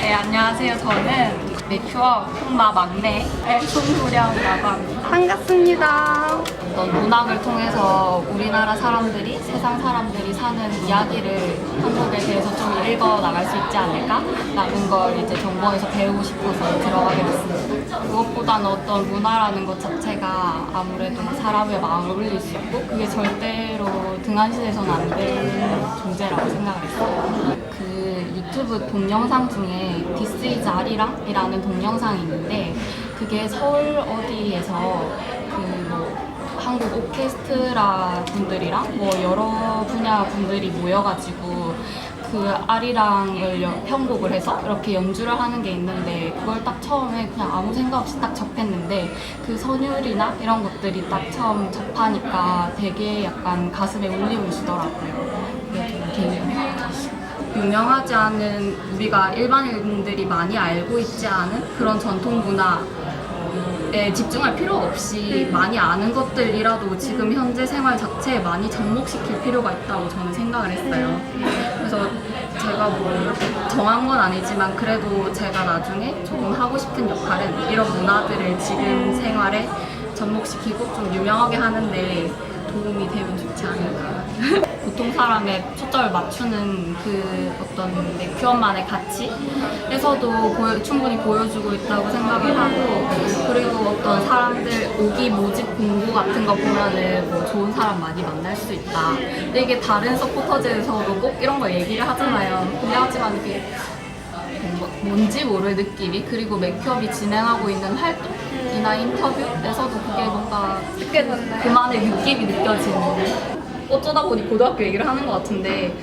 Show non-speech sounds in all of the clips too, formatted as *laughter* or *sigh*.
네, 안녕하세요. 저는 매큐어 콩마 막내 송소량이라고 합니다. 반갑습니다. 문학을 통해서 우리나라 사람들이 세상 사람들이 사는 이야기를 한국에 대해서 좀 읽어 나갈 수 있지 않을까라는 걸 이제 정보에서 배우고 싶어서 들어가게 됐습니다. 무엇보다는 어떤 문화라는 것 자체가 아무래도 사람의 마음을 울릴 수 있고 그게 절대로 등한시해서는 안 되는 존재라고 생각을 했어요. 그 유튜브 동영상 중에 This is 아리랑이라는 동영상이 있는데 그게 서울 어디에서 그뭐 한국 오케스트라 분들이랑 뭐 여러 분야 분들이 모여가지고 그 아리랑을 여- 편곡을 해서 이렇게 연주를 하는 게 있는데 그걸 딱 처음에 그냥 아무 생각 없이 딱 접했는데 그 선율이나 이런 것들이 딱 처음 접하니까 되게 약간 가슴에 울림을 주더라고요. 유명하지 않은 우리가 일반인들이 많이 알고 있지 않은 그런 전통 문화 에 집중할 필요가 없이 많이 아는 것들이라도 지금 현재 생활 자체에 많이 접목시킬 필요가 있다고 저는 생각을 했어요. 그래서 제가 뭐 정한 건 아니지만 그래도 제가 나중에 조금 하고 싶은 역할은 이런 문화들을 지금 생활에 접목시키고 좀 유명하게 하는데 도움이 되면 좋지 않을까. 보통 사람의 초점을 맞추는 그 어떤 매큐엄만의 가치에서도 보여- 충분히 보여주고 있다고 생각을 하고 그리고 어떤 사람들 오기 모집 공고 같은 거 보면은 뭐 좋은 사람 많이 만날 수 있다. 근데 이게 다른 서포터즈에서도 꼭 이런 거 얘기를 하잖아요. 근데 하지만 이게 뭔지 모를 느낌이 그리고 맥큐업이 진행하고 있는 활동이나 인터뷰에서도 그게 뭔가? 그만의 느낌이 느껴지는 어쩌다 보니 고등학교 얘기를 하는 것 같은데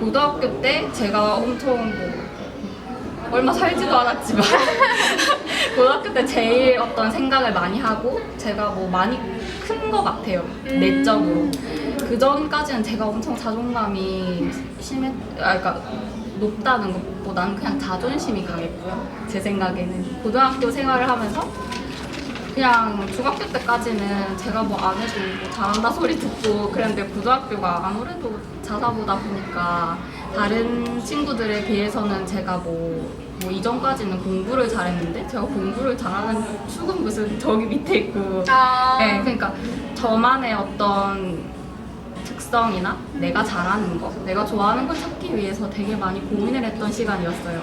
고등학교 때 제가 엄청 뭐 얼마 살지도 않았지만 *laughs* 고등학교 때 제일 어떤 생각을 많이 하고 제가 뭐 많이 큰 것 같아요 내적으로. 그 전까지는 제가 엄청 자존감이 심했 아 그러니까 높다는 것보다는 그냥 자존심이 강했고요 제 생각에는. 고등학교 생활을 하면서 그냥 중학교 때까지는 제가 뭐 안 해도 뭐 잘한다 소리 듣고 그랬는데 고등학교가 아무래도 자사보다 보니까 다른 친구들에 비해서는 제가 뭐, 뭐 이전까지는 공부를 잘했는데 제가 공부를 잘하는 축은 무슨 저기 밑에 있고. 아, 네, 그러니까 저만의 어떤 특성이나 내가 잘하는 거, 내가 좋아하는 걸 찾기 위해서 되게 많이 고민을 했던 시간이었어요.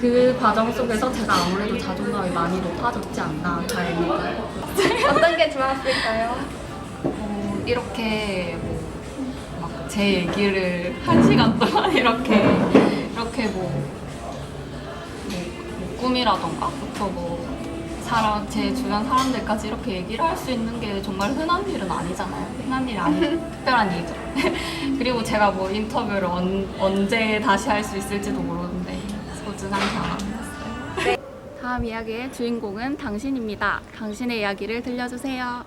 그 과정 속에서 제가 아무래도 자존감이 많이 높아졌지 않나 다행히도. *laughs* 어떤 게 좋았을까요? 어, 이렇게 막제 얘기를 한 시간 동안 *laughs* 이렇게 이렇게 뭐, 뭐, 뭐 꿈이라던가 부터 뭐 사람 제 주변 사람들까지 이렇게 얘기를 할 수 있는 게 정말 흔한 일은 아니잖아요. 흔한 일이 아니 *laughs* 특별한 일이죠. *laughs* 그리고 제가 뭐 인터뷰를 언, 언제 다시 할 수 있을지도 모르는데 소중한 경험이었어요. 다음 이야기의 주인공은 당신입니다. 당신의 이야기를 들려주세요.